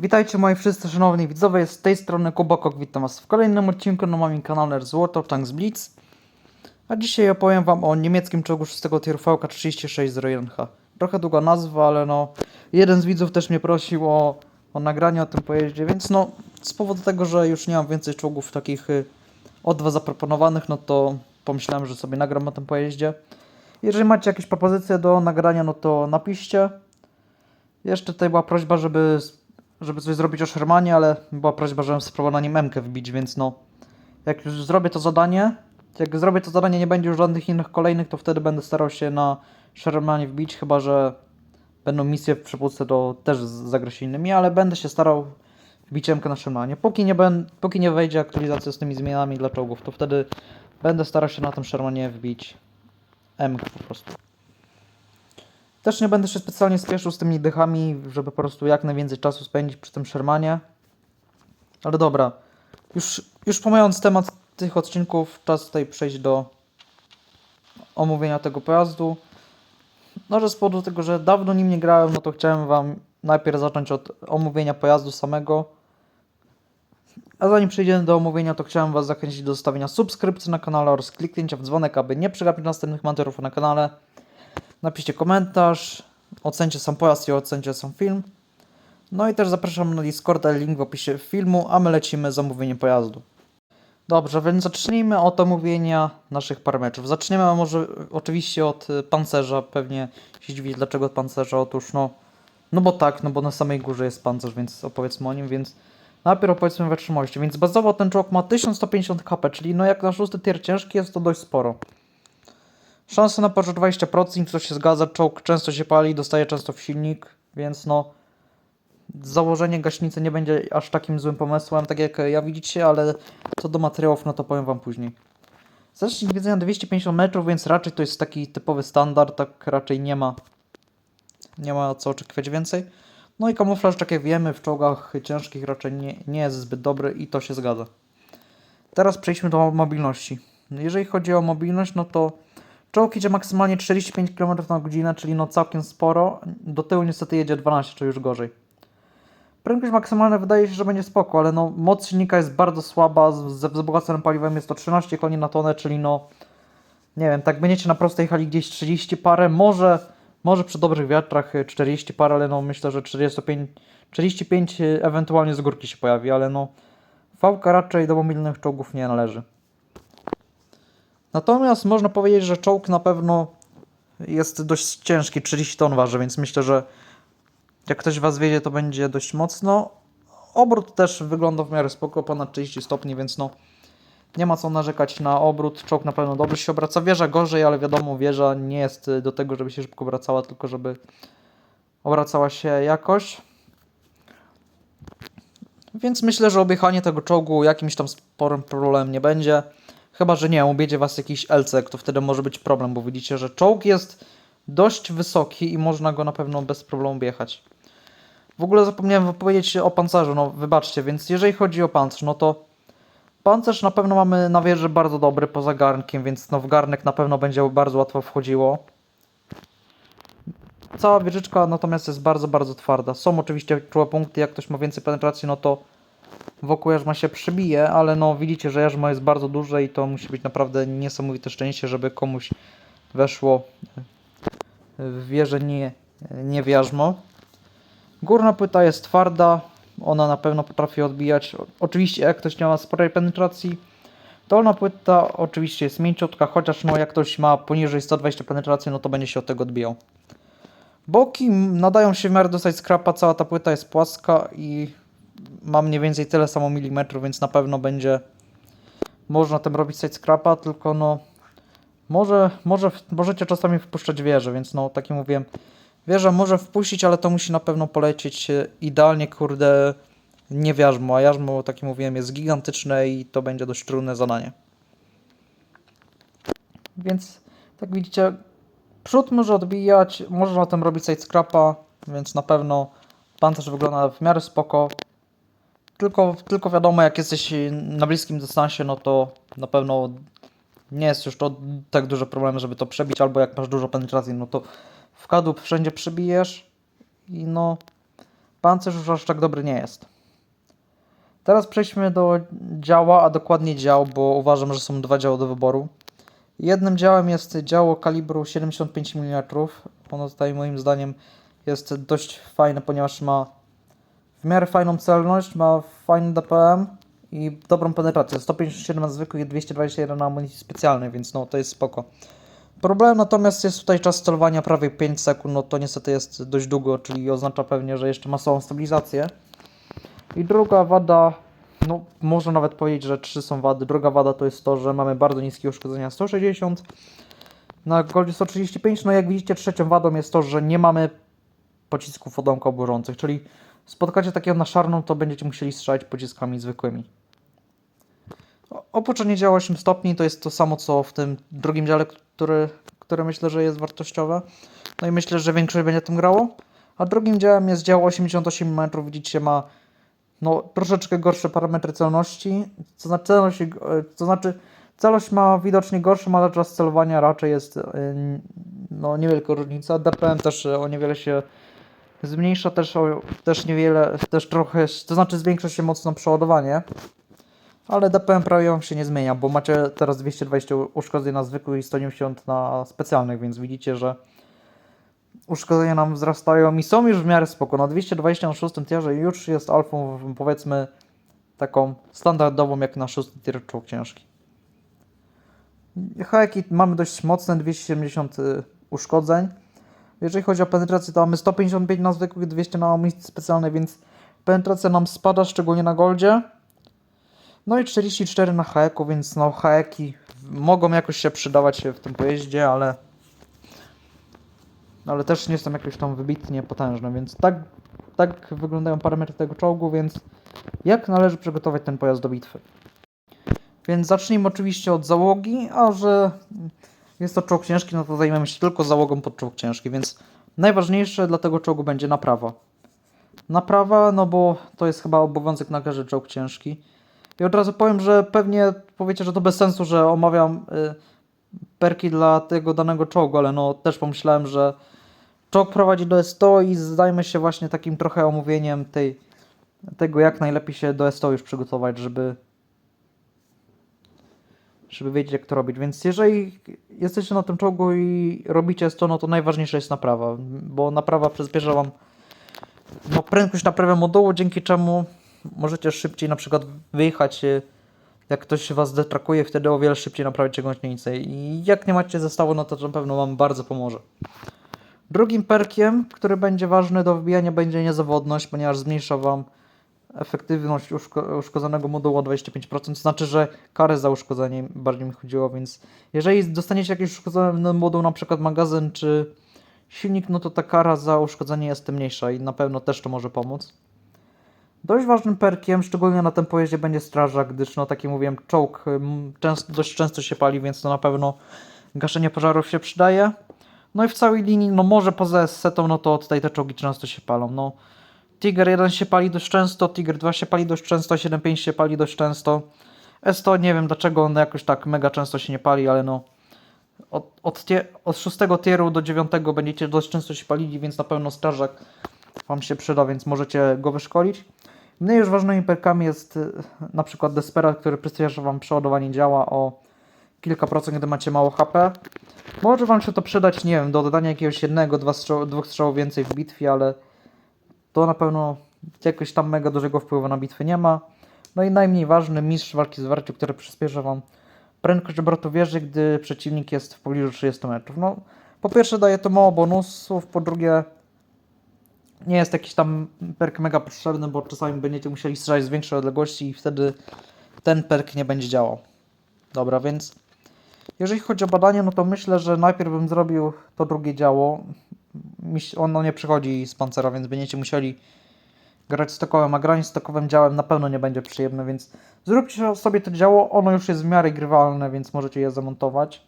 Witajcie moi wszyscy szanowni widzowie, z tej strony Kubokok, witam was w kolejnym odcinku na moim kanale Złoto Tanks Blitz. A dzisiaj opowiem wam o niemieckim czołgu 6 tier VK3601H. Trochę długa nazwa, ale no, jeden z widzów też mnie prosił o, o nagranie o tym pojeździe, więc no, z powodu tego, że już nie mam więcej czołgów takich y, od was zaproponowanych, no to pomyślałem, że sobie nagram o tym pojeździe. Jeżeli macie jakieś propozycje do nagrania, no to napiszcie. Jeszcze tutaj była prośba, żeby, żeby coś zrobić o Shermanie, ale była prośba, żebym spróbował na nim Mkę wbić, więc no. Jak już zrobię to zadanie, jak zrobię to zadanie, nie będzie już żadnych innych kolejnych, to wtedy będę starał się na Shermanie wbić, chyba że będą misje w przepustce to też z zagrać innymi, ale będę się starał wbić Mkę na Shermanie. Póki nie, ben, póki nie wejdzie aktualizacja z tymi zmianami dla czołgów, to wtedy będę starał się na tym Shermanie wbić Mkę po prostu. Też nie będę się specjalnie spieszył z tymi dychami, żeby po prostu jak najwięcej czasu spędzić przy tym Shermanie. Ale dobra, już, już pomijając temat tych odcinków, czas tutaj przejść do omówienia tego pojazdu. No, że z powodu tego, że dawno nim nie grałem, no to chciałem Wam najpierw zacząć od omówienia pojazdu samego. A zanim przejdziemy do omówienia, to chciałem Was zachęcić do zostawienia subskrypcji na kanale oraz kliknięcia w dzwonek, aby nie przegapić następnych materiałów na kanale. Napiszcie komentarz, ocencie sam pojazd i ocencie sam film. No i też zapraszam na Discorda, link w opisie filmu, a my lecimy z omówieniem pojazdu. Dobrze, więc zacznijmy od omówienia naszych parametrów. Zaczniemy może oczywiście od y, pancerza. Pewnie się dziwi, dlaczego od pancerza. Otóż no, no bo tak, no bo na samej górze jest pancerz, więc opowiedzmy o nim, więc najpierw opowiedzmy o wytrzymałości. Więc bazowo ten czołg ma 1150 kp, czyli no jak na szósty tier ciężki jest to dość sporo. Szanse na pożar 20%, to się zgadza, czołg często się pali, dostaje często w silnik, więc no założenie gaśnicy nie będzie aż takim złym pomysłem, tak jak ja widzicie, ale co do materiałów, no to powiem wam później. Zasięg widzenia 250 metrów, więc raczej to jest taki typowy standard, tak raczej nie ma nie ma co oczekiwać więcej. No i kamuflaż, tak jak wiemy, w czołgach ciężkich raczej nie, nie jest zbyt dobry i to się zgadza. Teraz przejdźmy do mobilności. Jeżeli chodzi o mobilność, no to czołg idzie maksymalnie 45 km na godzinę, czyli no całkiem sporo. Do tyłu niestety jedzie 12, czy już gorzej. Prędkość maksymalna wydaje się, że będzie spoko, ale no moc silnika jest bardzo słaba, ze wzbogaconym paliwem jest to 13 koni na tonę, czyli no nie wiem, tak będziecie na prostej jechali gdzieś 30 parę, może, może przy dobrych wiatrach y, 40 parę, ale no myślę, że 45, 45 y, ewentualnie z górki się pojawi, ale no Fałka raczej do mobilnych czołgów nie należy. Natomiast można powiedzieć, że czołg na pewno jest dość ciężki, 30 ton waży, więc myślę, że jak ktoś was wiedzie, to będzie dość mocno. Obrót też wygląda w miarę spoko, ponad 30 stopni, więc no nie ma co narzekać na obrót. Czołg na pewno dobrze się obraca. Wieża gorzej, ale wiadomo, wieża nie jest y, do tego, żeby się szybko obracała, tylko żeby obracała się jakoś. Więc myślę, że objechanie tego czołgu jakimś tam sporym problemem nie będzie. Chyba, że nie, ubiedzie was jakiś LC, to wtedy może być problem, bo widzicie, że czołg jest dość wysoki i można go na pewno bez problemu objechać. W ogóle zapomniałem powiedzieć o pancerzu, no wybaczcie, więc jeżeli chodzi o pancerz, no to pancerz na pewno mamy na wieży bardzo dobry poza garnkiem, więc no w garnek na pewno będzie bardzo łatwo wchodziło. Cała wieżyczka natomiast jest bardzo, bardzo twarda. Są oczywiście czułe punkty, jak ktoś ma więcej penetracji, no to wokół jarzma się przybije, ale no widzicie, że jarzmo jest bardzo duże i to musi być naprawdę niesamowite szczęście, żeby komuś weszło w wieżę nie, nie w jarzmo. Górna płyta jest twarda, ona na pewno potrafi odbijać. Oczywiście jak ktoś nie ma sporej penetracji, dolna płyta oczywiście jest mięciutka, chociaż no jak ktoś ma poniżej 120 penetracji, no to będzie się od tego odbijał. Boki nadają się w miarę do side scrapa, cała ta płyta jest płaska i ma mniej więcej tyle samo milimetrów, więc na pewno będzie można tym robić side scrapa, tylko no może, może możecie czasami wpuszczać wieżę, więc no tak jak mówiłem, wieża może wpuścić, ale to musi na pewno polecieć e, idealnie, kurde, nie w jarzmo, a jarzmo, tak jak mówiłem, jest gigantyczne i to będzie dość trudne zadanie. Więc, tak widzicie, przód może odbijać, można na tym robić side scrapa, więc na pewno pancerz wygląda w miarę spoko. Tylko, tylko wiadomo, jak jesteś na bliskim dystansie, no to na pewno nie jest już to tak duży problem, żeby to przebić, albo jak masz dużo penetracji, no to w kadłub wszędzie przybijesz i no pancerz już aż tak dobry nie jest. Teraz przejdźmy do działa, a dokładnie dział, bo uważam, że są dwa działy do wyboru. Jednym działem jest działo kalibru 75 mm. Ono tutaj moim zdaniem jest dość fajne, ponieważ ma w miarę fajną celność, ma fajny DPM i dobrą penetrację. 157 na zwykłych i 221 na amunicji specjalnej, więc no to jest spoko. Problem natomiast jest tutaj czas celowania prawie 5 sekund, no to niestety jest dość długo, czyli oznacza pewnie, że jeszcze ma słabą stabilizację. I druga wada, no można nawet powiedzieć, że trzy są wady. Druga wada to jest to, że mamy bardzo niskie uszkodzenia 160, na Goldzie 135. No jak widzicie trzecią wadą jest to, że nie mamy pocisków odomka oburzących, czyli spotkacie takiego na szarną, to będziecie musieli strzelać pociskami zwykłymi. O- Opuszczenie działa 8 stopni to jest to samo co w tym drugim dziale, który, które myślę, że jest wartościowe. No i myślę, że większość będzie tym grało. A drugim działem jest dział 88 mm, widzicie ma no, troszeczkę gorsze parametry celności. To znaczy, celność, to znaczy celość ma widocznie gorszą, ale czas celowania raczej jest e, no, niewielka różnica. DPM też e, o niewiele się zmniejsza, też, o, też niewiele, też trochę, to znaczy zwiększa się mocno przeładowanie. Ale DPM prawie wam się nie zmienia, bo macie teraz 220 uszkodzeń na zwykłych i 190 na specjalnych, więc widzicie, że uszkodzenia nam wzrastają i są już w miarę spoko. Na 220 na 6 tierze już jest alfą, powiedzmy, taką standardową, jak na 6 tier czołg ciężki. Haki mamy dość mocne, 270 y, uszkodzeń. Jeżeli chodzi o penetrację, to mamy 155 na zwykłych, 200 na amunicji specjalnej, więc penetracja nam spada, szczególnie na goldzie. No i 44 na haeku, więc no haeki mogą jakoś się przydawać w tym pojeździe, ale ale też nie są jakieś tam wybitnie potężne, więc tak, tak wyglądają parametry tego czołgu, więc jak należy przygotować ten pojazd do bitwy. Więc zacznijmy oczywiście od załogi, a że jest to czołg ciężki, no to zajmiemy się tylko załogą pod czołg ciężki, więc najważniejsze dla tego czołgu będzie naprawa. Naprawa, no bo to jest chyba obowiązek na każdy czołg ciężki. I od razu powiem, że pewnie powiecie, że to bez sensu, że omawiam y, perki dla tego danego czołgu, ale no też pomyślałem, że czołg prowadzi do S100 i zajmę się właśnie takim trochę omówieniem tej, tego, jak najlepiej się do S100 już przygotować, żeby żeby wiedzieć, jak to robić. Więc jeżeli jesteście na tym czołgu i robicie S100, no to najważniejsza jest naprawa, bo naprawa przyspiesza Wam no, prędkość naprawy modułu, dzięki czemu możecie szybciej na przykład wyjechać, e, jak ktoś Was detrakuje, wtedy o wiele szybciej naprawicie gąsienicę. I jak nie macie zestawu, no to na pewno Wam bardzo pomoże. Drugim perkiem, który będzie ważny do wbijania, będzie niezawodność, ponieważ zmniejsza Wam efektywność uszko uszkodzonego modułu o 25%, to znaczy, że karę za uszkodzenie bardziej mi chodziło, więc jeżeli dostaniecie jakiś uszkodzony moduł, na przykład magazyn czy silnik, no to ta kara za uszkodzenie jest mniejsza i na pewno też to może pomóc. Dość ważnym perkiem, szczególnie na tym pojeździe, będzie strażak, gdyż, no tak jak mówiłem, czołg często, dość często się pali, więc to na pewno gaszenie pożarów się przydaje. No i w całej linii, no może poza setą, no to tutaj te czołgi często się palą. No, Tiger 1 się pali dość często, Tiger 2 się pali dość często, 7.5 się pali dość często. S100 nie wiem dlaczego on jakoś tak mega często się nie pali, ale no od, od, tie, od 6 tieru do 9 będziecie dość często się palili, więc na pewno strażak Wam się przyda, więc możecie go wyszkolić. Mniej już ważnymi perkami jest y, na przykład Desperat, który przyspiesza Wam przeładowanie działa o kilka procent, gdy macie mało HP. Może Wam się to przydać, nie wiem, do dodania jakiegoś jednego, dwa strzał, dwóch strzałów więcej w bitwie, ale to na pewno jakoś tam mega dużego wpływu na bitwy nie ma. No i najmniej ważny mistrz walki z zwarciu, który przyspiesza Wam prędkość obrotu wieży, gdy przeciwnik jest w pobliżu 30 metrów. No, po pierwsze daje to mało bonusów, po drugie nie jest jakiś tam perk mega potrzebny, bo czasami będziecie musieli strzelać z większej odległości i wtedy ten perk nie będzie działał. Dobra, więc jeżeli chodzi o badanie, no to myślę, że najpierw bym zrobił to drugie działo. Ono nie przychodzi z pancera, więc będziecie musieli grać stokowym, a granie stokowym działem na pewno nie będzie przyjemne, więc zróbcie sobie to działo, ono już jest w miarę grywalne, więc możecie je zamontować.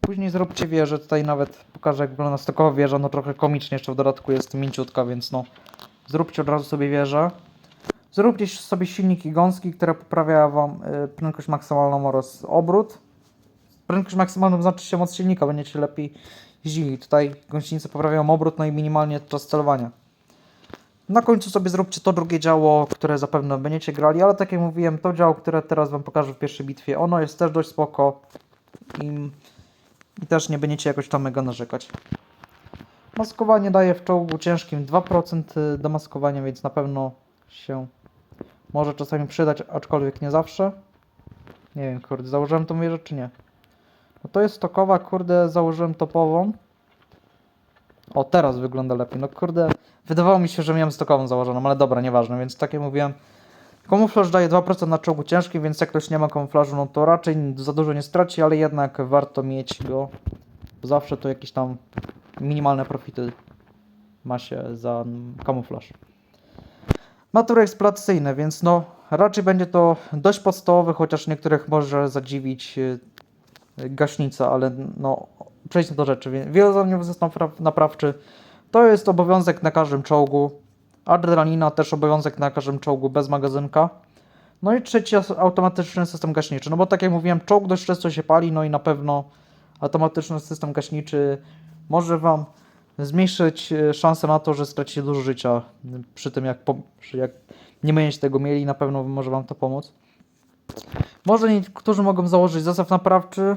Później zróbcie wieżę, tutaj nawet pokażę jak wygląda stokowa wieża, no trochę komicznie jeszcze w dodatku jest mięciutka, więc no zróbcie od razu sobie wieżę. Zróbcie sobie silniki gąski, które poprawiają Wam y, prędkość maksymalną oraz obrót. Prędkość maksymalną znaczy się moc silnika, będziecie lepiej jeździli. Tutaj gąsienice poprawiają obrót, no i minimalnie czas celowania. Na końcu sobie zróbcie to drugie działo, które zapewne będziecie grali, ale tak jak mówiłem, to działo, które teraz wam pokażę w pierwszej bitwie, ono jest też dość spoko i, i też nie będziecie jakoś tam mega narzekać. Maskowanie daje w czołgu ciężkim 2% do maskowania, więc na pewno się może czasami przydać, aczkolwiek nie zawsze. Nie wiem, kurde, założyłem tą wieżę czy nie? No to jest stokowa, kurde, założyłem topową. O, teraz wygląda lepiej. No kurde, wydawało mi się, że miałem stokową założoną, ale dobra, nieważne, więc tak jak mówiłem. Kamuflaż daje 2% na czołgu ciężkim, więc jak ktoś nie ma kamuflażu, no to raczej za dużo nie straci, ale jednak warto mieć go. Zawsze to jakieś tam minimalne profity ma się za kamuflaż. Matury eksploatacyjne, więc no raczej będzie to dość podstawowe, chociaż niektórych może zadziwić yy, gaśnica, ale no przejdźmy do rzeczy. Wie- Wielozadaniowy zestaw napraw- naprawczy to jest obowiązek na każdym czołgu. Adrenalina też obowiązek na każdym czołgu bez magazynka. No i trzeci automatyczny system gaśniczy. No bo tak jak mówiłem, czołg dość często się pali, no i na pewno automatyczny system gaśniczy może Wam zmniejszyć e, szanse na to, że stracicie dużo życia przy tym, jak, jak nie będziecie tego mieli, na pewno może Wam to pomóc. Może niektórzy mogą założyć zestaw naprawczy,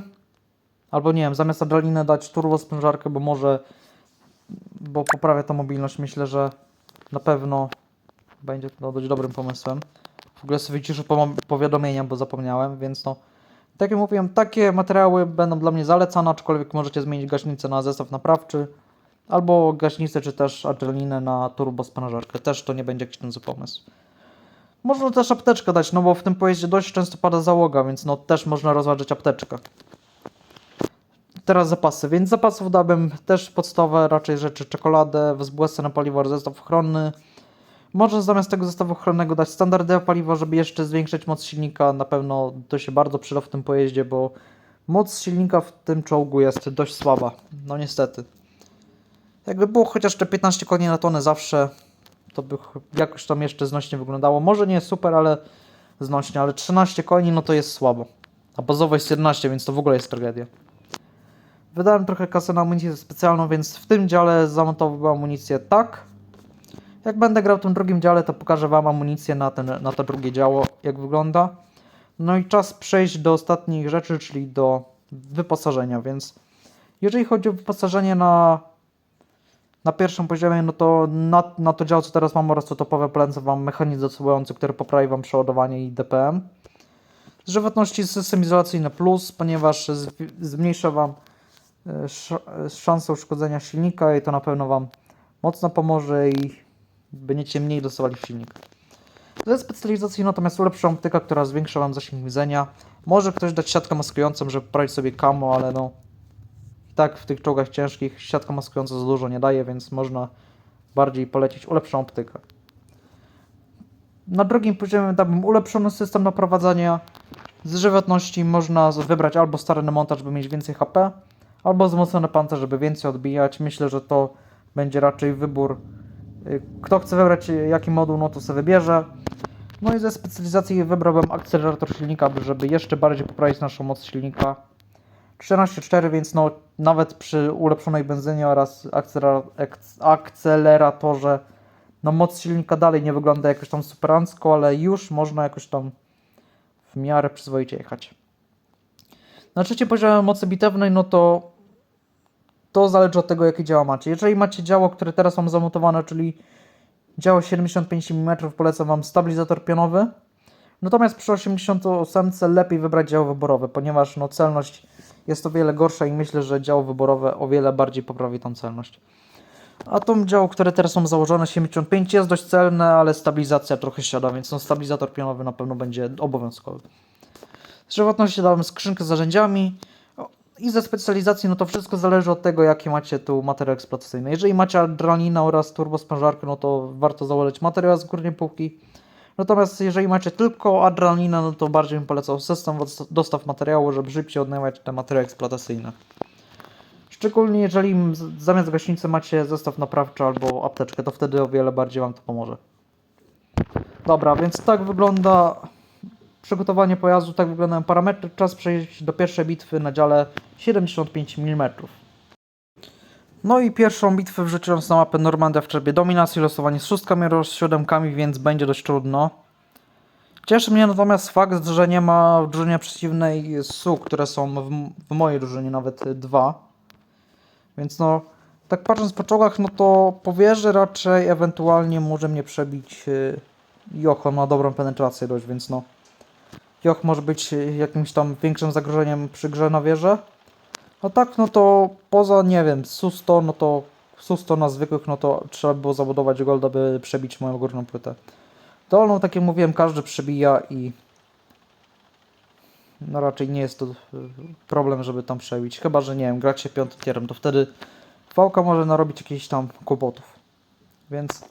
albo nie wiem, zamiast adrenaliny dać turbo sprężarkę, bo może, bo poprawia to mobilność. Myślę, że na pewno będzie to dość dobrym pomysłem. W ogóle sobie wyciszę powiadomienia, bo zapomniałem, więc no. Tak jak mówiłem, takie materiały będą dla mnie zalecane, aczkolwiek możecie zmienić gaśnicę na zestaw naprawczy, albo gaśnicę, czy też adrenalinę na turbo sprężarkę. Też to nie będzie jakiś ten pomysł. Można też apteczkę dać, no bo w tym pojeździe dość często pada załoga, więc no też można rozważyć apteczkę. Teraz zapasy, więc zapasów dałbym też podstawowe raczej rzeczy, czekoladę, wzbłysy na paliwo, zestaw ochronny. Można zamiast tego zestawu ochronnego dać standardowe paliwo, żeby jeszcze zwiększyć moc silnika. Na pewno to się bardzo przyda w tym pojeździe, bo moc silnika w tym czołgu jest dość słaba. No niestety. Jakby było chociaż te 15 koni na tonę zawsze, to by jakoś tam jeszcze znośnie wyglądało. Może nie super, ale znośnie, ale 13 koni no to jest słabo. A bazowo jest 11, więc to w ogóle jest tragedia. Wydałem trochę kasy na amunicję specjalną, więc w tym dziale zamontowałem amunicję tak. Jak będę grał w tym drugim dziale, to pokażę Wam amunicję na, ten, na to drugie działo, jak wygląda. No i czas przejść do ostatnich rzeczy, czyli do wyposażenia, więc jeżeli chodzi o wyposażenie na, na pierwszym poziomie, no to na, na to działo, co teraz mam oraz to topowe, polecam Wam mechanizm dosyłujący, który poprawi Wam przeładowanie i DPM. Z żywotności system izolacyjny plus, ponieważ z, zmniejsza Wam e, sz, e, szansę uszkodzenia silnika i to na pewno Wam mocno pomoże i będziecie mniej dostawali w silnik. Ze specjalizacji natomiast ulepsza optyka, która zwiększa Wam zasięg widzenia. Może ktoś dać siatkę maskującą, żeby poprawić sobie camo, ale no tak w tych czołgach ciężkich siatka maskująca za dużo nie daje, więc można bardziej polecić ulepszoną optykę. Na drugim poziomie dałbym ulepszony system naprowadzania. Z żywotności można wybrać albo stary montaż, żeby mieć więcej HP, albo wzmocniony pancerz, żeby więcej odbijać. Myślę, że to będzie raczej wybór. y, Kto chce wybrać y, jaki moduł, no to sobie wybierze. No i ze specjalizacji wybrałbym akcelerator silnika, by- żeby jeszcze bardziej poprawić naszą moc silnika. 14.4, więc no nawet przy ulepszonej benzynie oraz akceleratorze no moc silnika dalej nie wygląda jakoś tam superancko, ale już można jakoś tam w miarę przyzwoicie jechać. Na trzecim poziomie mocy bitewnej, no to to zależy od tego, jakie działa macie. Jeżeli macie działo, które teraz mam zamontowane, czyli działo 75 mm, polecam Wam stabilizator pionowy. Natomiast przy 88 lepiej wybrać działo wyborowe, ponieważ no, celność jest o wiele gorsza i myślę, że działo wyborowe o wiele bardziej poprawi tą celność. A tą działo, które teraz są założone 75 jest dość celne, ale stabilizacja trochę siada, więc no, stabilizator pionowy na pewno będzie obowiązkowy. Z żywotności dałem skrzynkę z narzędziami i ze specjalizacji, no to wszystko zależy od tego, jaki macie tu materiał eksploatacyjny. Jeżeli macie adrenalinę oraz turbosprężarkę, no to warto założyć materiał z górnej półki. Natomiast jeżeli macie tylko adrenalinę, no to bardziej bym polecał system dostaw materiału, żeby szybciej odnajmować te materiały eksploatacyjne. Szczególnie jeżeli zamiast gaśnicy macie zestaw naprawczy albo apteczkę, to wtedy o wiele bardziej Wam to pomoże. Dobra, więc tak wygląda przygotowanie pojazdu, tak wyglądają parametry. Czas przejść do pierwszej bitwy na dziale 75 mm. No i pierwszą bitwę wrzuciłem na mapę Normandia w trybie dominacji, losowanie z szóstkami oraz siódemkami, więc będzie dość trudno. Cieszy mnie natomiast fakt, że nie ma w drużynie przeciwnej SU, które są w, w mojej drużynie nawet y, dwa. Więc no, tak patrząc po czołgach, no to po wieży raczej ewentualnie może mnie przebić y, Joch, on ma dobrą penetrację dość, więc no. Joch może być y, jakimś tam większym zagrożeniem przy grze na wieżę. A tak, no to poza, nie wiem, Susto, no to Susto na zwykłych, no to trzeba było zabudować golda, by przebić moją górną płytę. Dolną, tak jak mówiłem, każdy przebija i no raczej nie jest to y, problem, żeby tam przebić. Chyba, że nie wiem, grać się piątym tierem, to wtedy Fałka może narobić jakichś tam kłopotów. Więc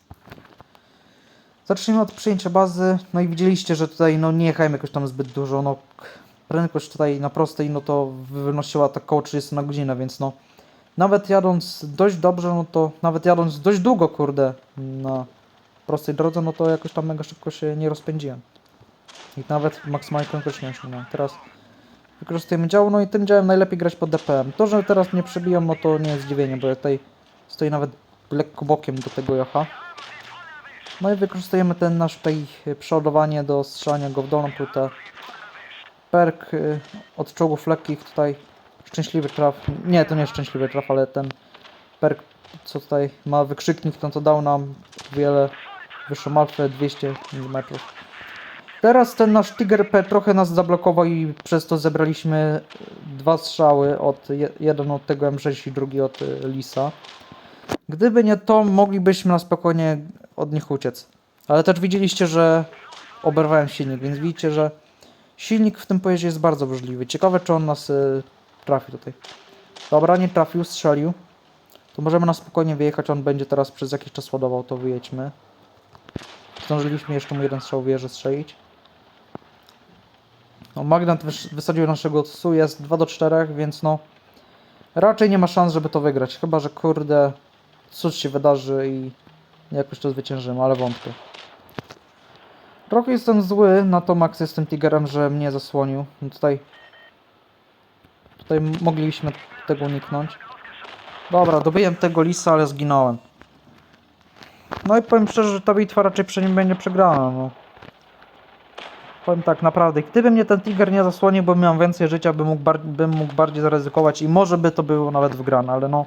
zacznijmy od przyjęcia bazy. No i widzieliście, że tutaj no nie jechałem jakoś tam zbyt dużo. No prędkość tutaj na prostej no to wynosiła tak około 30 na godzinę, więc no nawet jadąc dość dobrze, no to nawet jadąc dość długo, kurde, na prostej drodze, no to jakoś tam mega szybko się nie rozpędziłem. I nawet maksymalnie prędkość nie osiągnąłem. Teraz wykorzystujemy dział, no i tym działem najlepiej grać pod DPM. To, że teraz mnie przebiją, no to nie jest zdziwienie, bo ja tutaj stoję nawet lekko bokiem do tego Jocha. No i wykorzystujemy ten nasz przeładowanie do strzelania go w dolną płytę. Perk y, od czołgów lekkich tutaj szczęśliwy traf. Nie, to nie szczęśliwy traf, ale ten perk, co tutaj ma wykrzyknik, no to dał nam wiele wyższą alfę 200 mm. Teraz ten nasz Tiger P trochę nas zablokował i przez to zebraliśmy dwa strzały, od, je- jeden od tego M6 i drugi od y, Lisa. Gdyby nie to, moglibyśmy na spokojnie od nich uciec. Ale też widzieliście, że oberwałem silnik, więc widzicie, że silnik w tym pojeździe jest bardzo burzliwy. Ciekawe, czy on nas y, trafi tutaj. Dobra, nie trafił, strzelił. To możemy na spokojnie wyjechać, on będzie teraz przez jakiś czas ładował, to wyjedźmy. Zdążyliśmy jeszcze mu jeden strzał wieży strzelić. No, Magnat wys- wysadził naszego TSU, jest 2 do 4, więc no raczej nie ma szans, żeby to wygrać. Chyba, że kurde cud się wydarzy i jakoś to zwyciężymy, ale wątpię. Trochę jestem zły na tą akcję z tym Tigerem, że mnie zasłonił. No tutaj tutaj mogliśmy tego uniknąć. Dobra, dobiłem tego lisa, ale zginąłem. No i powiem szczerze, że ta bitwa raczej przy nim będzie przegrana, no. Powiem tak, naprawdę, gdyby mnie ten Tiger nie zasłonił, bo miałem więcej życia, bym mógł, bym mógł bardziej zaryzykować i może by to było nawet wygrane, ale no...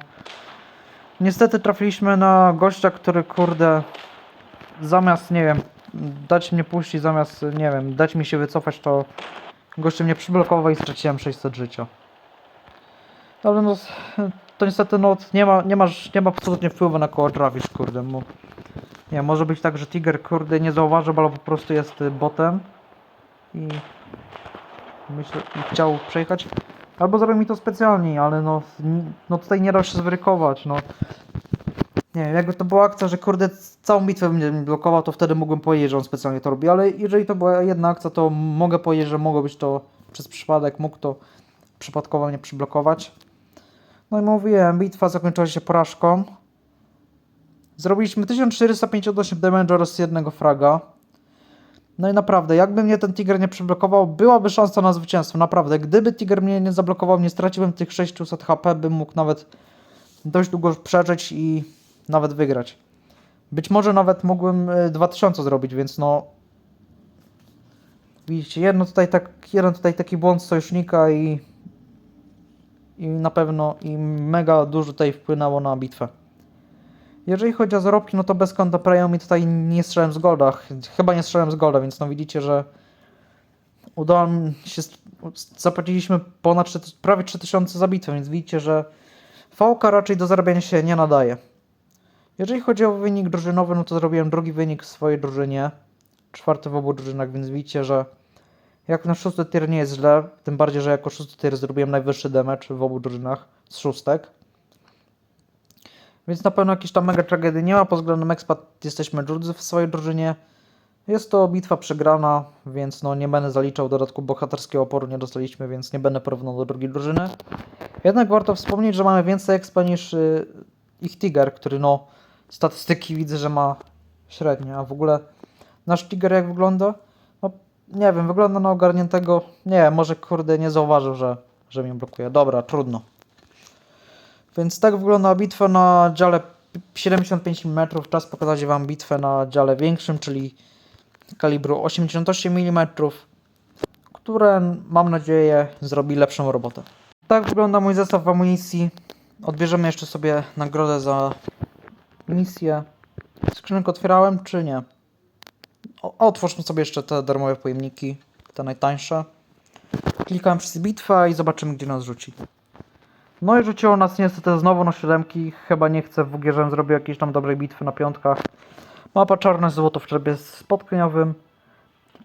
Niestety trafiliśmy na gościa, który kurde... Zamiast, nie wiem, dać mnie puścić, zamiast, nie wiem, dać mi się wycofać, to... Goście mnie przyblokował i straciłem 600 życia. Ale no, to niestety no, nie ma, nie masz, nie ma absolutnie wpływu na koło trafisz, kurde, bo... Nie, może być tak, że Tiger, kurde, nie zauważył, ale po prostu jest y, botem i myślę, chciał przejechać. Albo zrobił mi to specjalnie, ale no, no tutaj nie da się zwerykować, no. Nie wiem, jakby to była akcja, że kurde całą bitwę mnie blokował, to wtedy mógłbym powiedzieć, że on specjalnie to robi, ale jeżeli to była jedna akcja, to mogę powiedzieć, że mogło być to przez przypadek, mógł to przypadkowo mnie przyblokować. No i mówiłem, bitwa zakończyła się porażką. Zrobiliśmy 1458 damage oraz jednego fraga. No i naprawdę, jakby mnie ten Tiger nie przyblokował, byłaby szansa na zwycięstwo. Naprawdę, gdyby Tiger mnie nie zablokował, nie straciłem tych 600 HP, bym mógł nawet dość długo przeżyć i nawet wygrać. Być może nawet mógłbym y, 2000 zrobić, więc no... Widzicie, jedno tutaj tak, jeden tutaj taki błąd sojusznika i... I na pewno i mega dużo tutaj wpłynęło na bitwę. Jeżeli chodzi o zarobki, no to bez konta premium i tutaj nie strzelałem z golda. Ch- Chyba nie strzelałem z golda, więc no widzicie, że udało mi się. Zapłaciliśmy ponad 3, prawie 3000 za bitwę, więc widzicie, że VK raczej do zarabiania się nie nadaje. Jeżeli chodzi o wynik drużynowy, no to zrobiłem drugi wynik w swojej drużynie. Czwarty w obu drużynach, więc widzicie, że jak na szósty tier nie jest źle, tym bardziej, że jako szósty tier zrobiłem najwyższy damage w obu drużynach z szóstek. Więc na pewno jakiejś tam mega tragedii nie ma. Pod względem expat jesteśmy drudzy w swojej drużynie. Jest to bitwa przegrana, więc no nie będę zaliczał dodatku bohaterskiego oporu nie dostaliśmy, więc nie będę porównał do drugiej drużyny. Jednak warto wspomnieć, że mamy więcej expa niż y, ich Tiger, który no statystyki widzę, że ma średnie, a w ogóle nasz Tiger jak wygląda? No nie wiem, wygląda na ogarniętego. Nie, może kurde nie zauważył, że, że mnie blokuje. Dobra, trudno. Więc tak wygląda bitwa na dziale 75 mm. Czas pokazać Wam bitwę na dziale większym, czyli kalibru 88 mm, które mam nadzieję zrobi lepszą robotę. Tak wygląda mój zestaw amunicji. Odbierzemy jeszcze sobie nagrodę za misję. Skrzynkę otwierałem, czy nie? O, otwórzmy sobie jeszcze te darmowe pojemniki, te najtańsze. Klikam przez bitwę i zobaczymy, gdzie nas rzuci. No i rzuciło nas niestety znowu na siódemki. Chyba nie chcę w żebym zrobił jakieś tam dobrej bitwy na piątkach. Mapa czarne złoto w trybie spotkaniowym.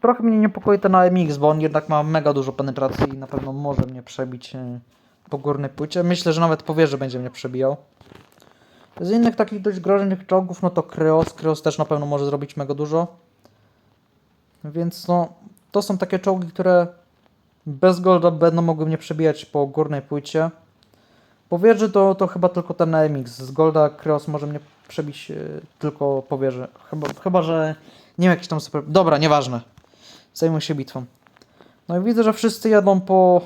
Trochę mnie niepokoi ten AMX, bo on jednak ma mega dużo penetracji i na pewno może mnie przebić e, po górnej płycie. Myślę, że nawet po wieży będzie mnie przebijał. Z innych takich dość groźnych czołgów, no to Kryos. Kryos też na pewno może zrobić mega dużo. Więc no, to są takie czołgi, które bez golda będą mogły mnie przebijać po górnej płycie. Po wieży to, to chyba tylko ten AMX. Z golda Kryos może mnie przebić e, tylko po wieży. Chyba, chyba, że nie wiem, jakiś tam super... Dobra, nieważne. Zajmuję się bitwą. No i widzę, że wszyscy jadą po,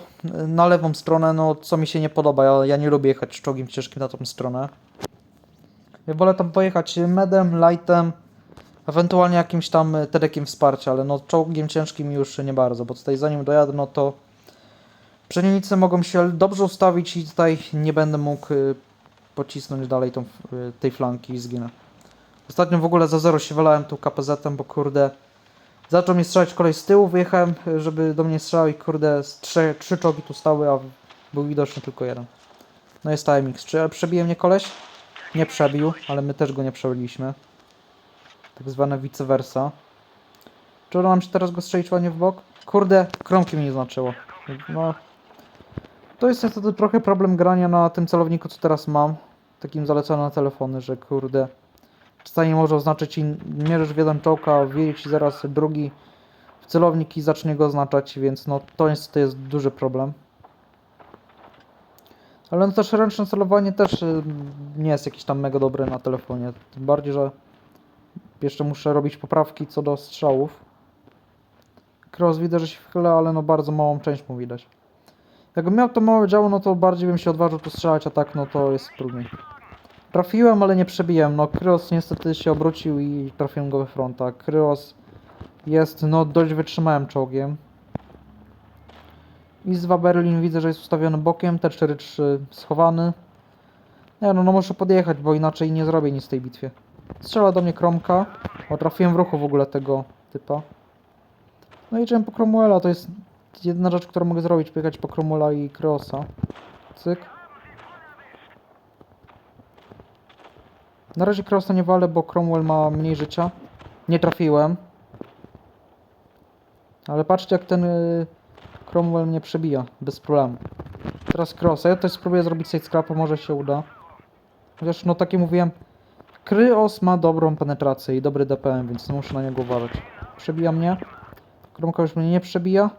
na lewą stronę, no co mi się nie podoba. Ja, ja nie lubię jechać czołgiem ciężkim na tą stronę. Wolę tam pojechać medem, lightem, ewentualnie jakimś tam tedekiem wsparcia, ale no czołgiem ciężkim już nie bardzo, bo tutaj zanim dojadę, no to przeciwnicy mogą się dobrze ustawić i tutaj nie będę mógł y, pocisnąć dalej tą, y, tej flanki i zginę. Ostatnio w ogóle za zero się wylałem tu KPZ-em, bo kurde zaczął mnie strzelać kolej z tyłu, wyjechałem, y, żeby do mnie strzelał i kurde trzy, trzy czołgi tu stały, a był widoczny tylko jeden. No jest AMX. Czy przebije mnie koleś? Nie przebił, ale my też go nie przebiliśmy. Tak zwane vice versa. Czy uda nam się teraz go strzelić ładnie w bok? Kurde, kromki mi nie znaczyło. No. To jest niestety trochę problem grania na tym celowniku, co teraz mam. Takim zaleconym na telefony, że kurde. Czasami może oznaczyć i mierzysz w jeden czołg, a wjedzie ci zaraz drugi w celownik i zacznie go oznaczać, więc no to niestety jest duży problem. Ale no też ręczne celowanie też y, nie jest jakieś tam mega dobre na telefonie. Tym bardziej, że jeszcze muszę robić poprawki co do strzałów. Cross widzę, że się wchyla, ale no bardzo małą część mu widać. Jakbym miał to małe działo, no to bardziej bym się odważył tu strzelać, a tak no to jest trudniej. Trafiłem, ale nie przebiłem. No Kryos niestety się obrócił i trafiłem go we fronta. Kryos jest no dość wytrzymałym czołgiem. Izwa Berlin widzę, że jest ustawiony bokiem, T4-3 schowany. Nie no, no muszę podjechać, bo inaczej nie zrobię nic w tej bitwie. Strzela do mnie Kromka. O, trafiłem w ruchu w ogóle tego typa. No i idziemy po Cromwella, to jest jedyna rzecz, którą mogę zrobić, pojechać po Cromwella i Crossa. Cyk. Na razie Crossa nie walę, bo Cromwell ma mniej życia. Nie trafiłem. Ale patrzcie jak ten y, Cromwell mnie przebija, bez problemu. Teraz Crossa, ja też spróbuję zrobić side scrapa, może się uda. Chociaż no takie mówiłem, Kryos ma dobrą penetrację i dobry DPM, więc nie muszę na niego uważać. Przebija mnie. Kromka już mnie nie przebija.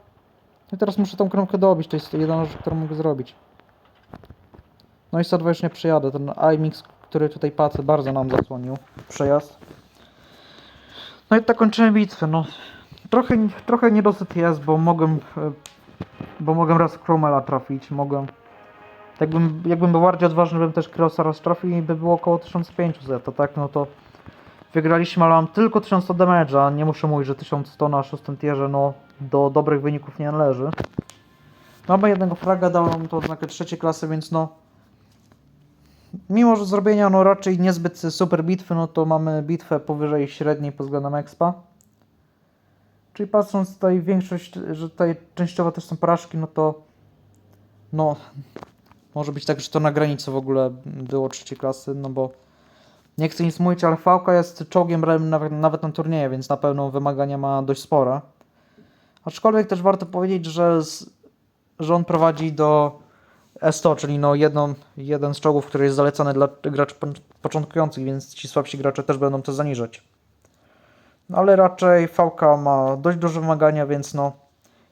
I teraz muszę tą kromkę dobić, to jest jedyna rzecz, którą mogę zrobić. No i sadwa już nie przejadę. Ten iMix, który tutaj padł, bardzo nam zasłonił przejazd. No i tak kończymy bitwę. No, trochę, trochę niedosyt jest, bo mogłem, e, bo mogłem raz Cromwella trafić, mogłem. Jakbym, jakbym był bardziej odważny, bym też Krosa raz trafił i by było około 1500, a tak no to wygraliśmy, ale mam tylko 1100 damage'a, nie muszę mówić, że 1100 na 6 tierze, no do dobrych wyników nie należy. Mamy jednego fraga, dałem to odznakę trzeciej klasy, więc no mimo, że zrobienia no raczej niezbyt super bitwy, no to mamy bitwę powyżej średniej pod względem expa. Czyli patrząc tutaj większość, że tutaj częściowo też są porażki, no to no może być tak, że to na granicy w ogóle było trzeciej klasy, no bo nie chcę nic mówić, ale Fałka jest czołgiem nawet, nawet na turnieje, więc na pewno wymagania ma dość spore. Aczkolwiek też warto powiedzieć, że, że on prowadzi do S100, czyli no jedną, jeden z czołgów, który jest zalecany dla graczy po- początkujących, więc ci słabsi gracze też będą to zaniżać. No ale raczej VK ma dość duże wymagania, więc no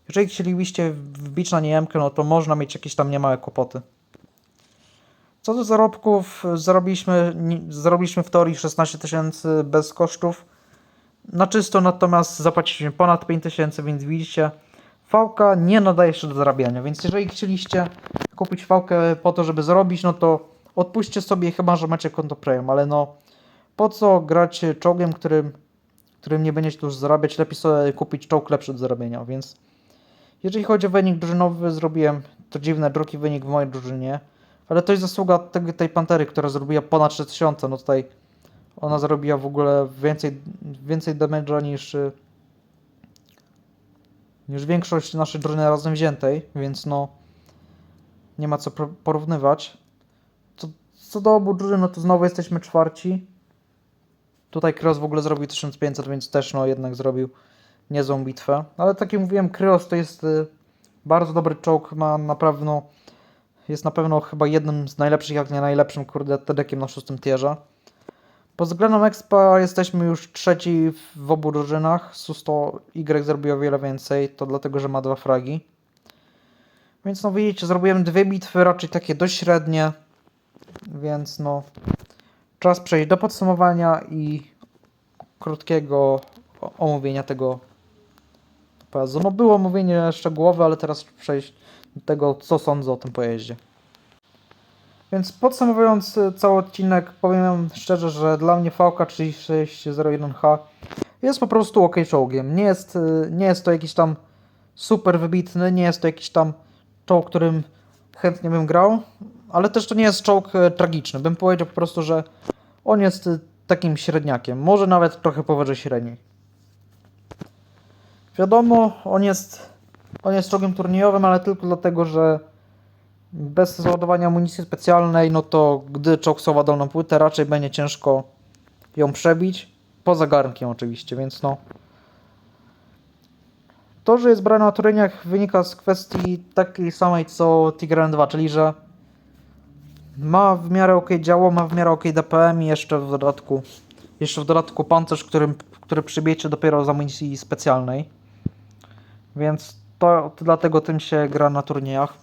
jeżeli chcielibyście wbić na niejemkę, no to można mieć jakieś tam niemałe kłopoty. Co do zarobków, zarobiliśmy, zarobiliśmy w teorii 16 tysięcy bez kosztów. Na czysto natomiast zapłaciliśmy ponad 5 tysięcy, więc widzicie, fałka nie nadaje się do zarabiania, więc jeżeli chcieliście kupić fałkę po to, żeby zarobić, no to odpuśćcie sobie chyba, że macie konto premium, ale no po co grać czołgiem, którym, którym nie będziecie już zarabiać, lepiej sobie kupić czołg lepszy do zarabiania, więc jeżeli chodzi o wynik drużynowy, zrobiłem to dziwne, drugi wynik w mojej drużynie, ale to jest zasługa tej, tej Pantery, która zrobiła ponad 3000, no tutaj ona zrobiła w ogóle więcej, więcej damage'a niż niż większość naszej drużyny razem wziętej, więc no nie ma co porównywać. Co, co do obu drużyn, no to znowu jesteśmy czwarci. Tutaj Kryos w ogóle zrobił 1500, więc też no jednak zrobił niezłą bitwę. Ale tak jak mówiłem, Kryos to jest y, bardzo dobry czołg, ma na pewno jest na pewno chyba jednym z najlepszych, jak nie najlepszym, kurde, tedekiem na szóstym tierze. Pod względem expa jesteśmy już trzeci w- obu drużynach. Susto Y zrobił o wiele więcej, to dlatego, że ma dwa fragi. Więc no widzicie, zrobiłem dwie bitwy, raczej takie dość średnie. Więc no, czas przejść do podsumowania i krótkiego omówienia tego pojazdu. No było omówienie szczegółowe, ale teraz przejść do tego, co sądzę o tym pojeździe. Więc podsumowując y, cały odcinek, powiem szczerze, że dla mnie VK3601H jest po prostu ok czołgiem. Nie jest, y, nie jest to jakiś tam super wybitny, nie jest to jakiś tam czołg, którym chętnie bym grał, ale też to nie jest czołg e, tragiczny. Bym powiedział po prostu, że on jest y, takim średniakiem, może nawet trochę powyżej średniej. Wiadomo, on jest, on jest czołgiem turniejowym, ale tylko dlatego, że bez załadowania amunicji specjalnej, no to gdy czołg sowa dolną płytę, raczej będzie ciężko ją przebić. Poza garnkiem oczywiście, więc no. To, że jest brany na turniejach wynika z kwestii takiej samej co Tigran 2, czyli że ma w miarę ok działo, ma w miarę ok DPM i jeszcze w dodatku jeszcze w dodatku pancerz, którym, który przybijecie dopiero z amunicji specjalnej. Więc to, to dlatego tym się gra na turniejach.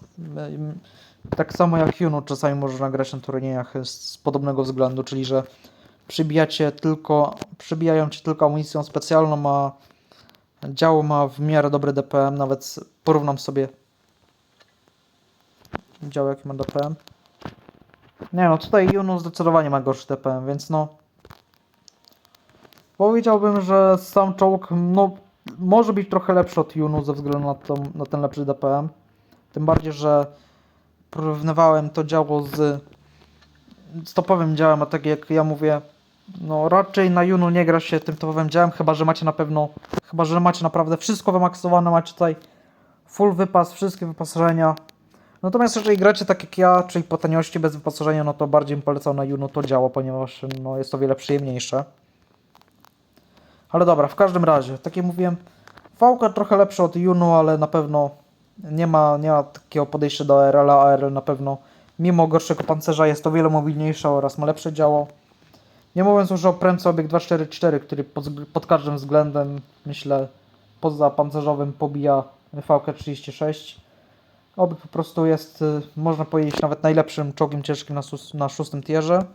Tak samo jak Juno czasami można grać na turniejach z, z podobnego względu, czyli że przybijacie tylko, przybijają cię tylko amunicją specjalną, a działo ma w miarę dobry DPM, nawet porównam sobie dział jaki ma DPM. Nie no, tutaj Juno zdecydowanie ma gorszy DPM, więc no powiedziałbym, że sam czołg no, może być trochę lepszy od Junu ze względu na, tą, na ten lepszy DPM. Tym bardziej, że porównywałem to działo z, z topowym działem, a tak jak ja mówię, no raczej na Junu nie gra się tym topowym działem, chyba że macie na pewno, chyba że macie naprawdę wszystko wymaksowane, macie tutaj full wypas, wszystkie wyposażenia. Natomiast jeżeli gracie tak jak ja, czyli po taniości bez wyposażenia, no to bardziej bym polecał na Junu to działo, ponieważ no, jest o wiele przyjemniejsze. Ale dobra, w każdym razie, tak jak mówiłem, Vałka trochę lepsza od Junu, ale na pewno nie ma, nie ma takiego podejścia do ARL, a ARL na pewno mimo gorszego pancerza jest o wiele mobilniejsza oraz ma lepsze działo. Nie mówiąc już o prędce obieg 244, który pod, pod każdym względem, myślę, poza pancerzowym pobija VK36. Obieg po prostu jest, y, można powiedzieć, nawet najlepszym czołgiem ciężkim na, na szóstym tierze.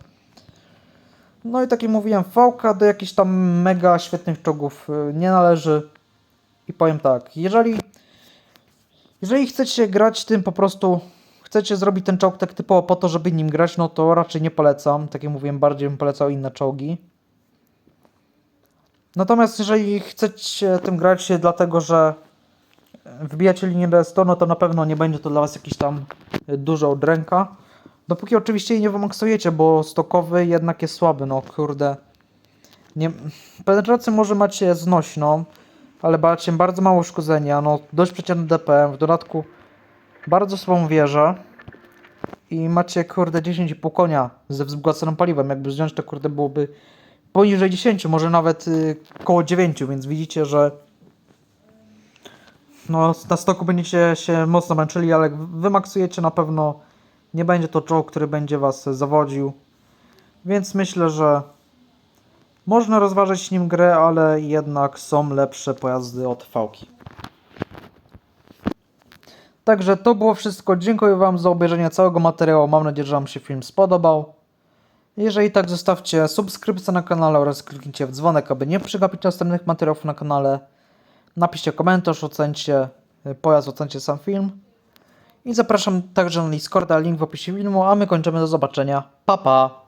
No i tak jak mówiłem, VK do jakichś tam mega świetnych czołgów y, nie należy. I powiem tak, jeżeli, jeżeli chcecie grać tym po prostu, chcecie zrobić ten czołg tak typowo po to, żeby nim grać, no to raczej nie polecam. Tak jak mówiłem, bardziej bym polecał inne czołgi. Natomiast jeżeli chcecie tym grać dlatego, że wbijacie linię D100, no to na pewno nie będzie to dla Was jakiś tam y, dużo od ręka. Dopóki oczywiście jej nie wymaksujecie, bo stokowy jednak jest słaby, no kurde. Nie, penetrację może macie znośną, ale macie bardzo mało uszkodzenia, no dość przeciętny DPM, w dodatku bardzo słabą wieżę i macie kurde 10,5 konia ze wzbogaconym paliwem, jakby wziąć to kurde byłoby poniżej 10, może nawet y, koło 9, więc widzicie, że no na stoku będziecie się mocno męczyli, ale wymaksujecie na pewno nie będzie to czołg, który będzie was zawodził. Więc myślę, że można rozważyć nim grę, ale jednak są lepsze pojazdy od Fałki. Także to było wszystko. Dziękuję Wam za obejrzenie całego materiału. Mam nadzieję, że Wam się film spodobał. Jeżeli tak, zostawcie subskrypcję na kanale oraz kliknijcie w dzwonek, aby nie przegapić następnych materiałów na kanale. Napiszcie komentarz, ocencie y, pojazd, ocencie sam film. I zapraszam także na Discorda, link w opisie filmu, a my kończymy do zobaczenia. Pa pa!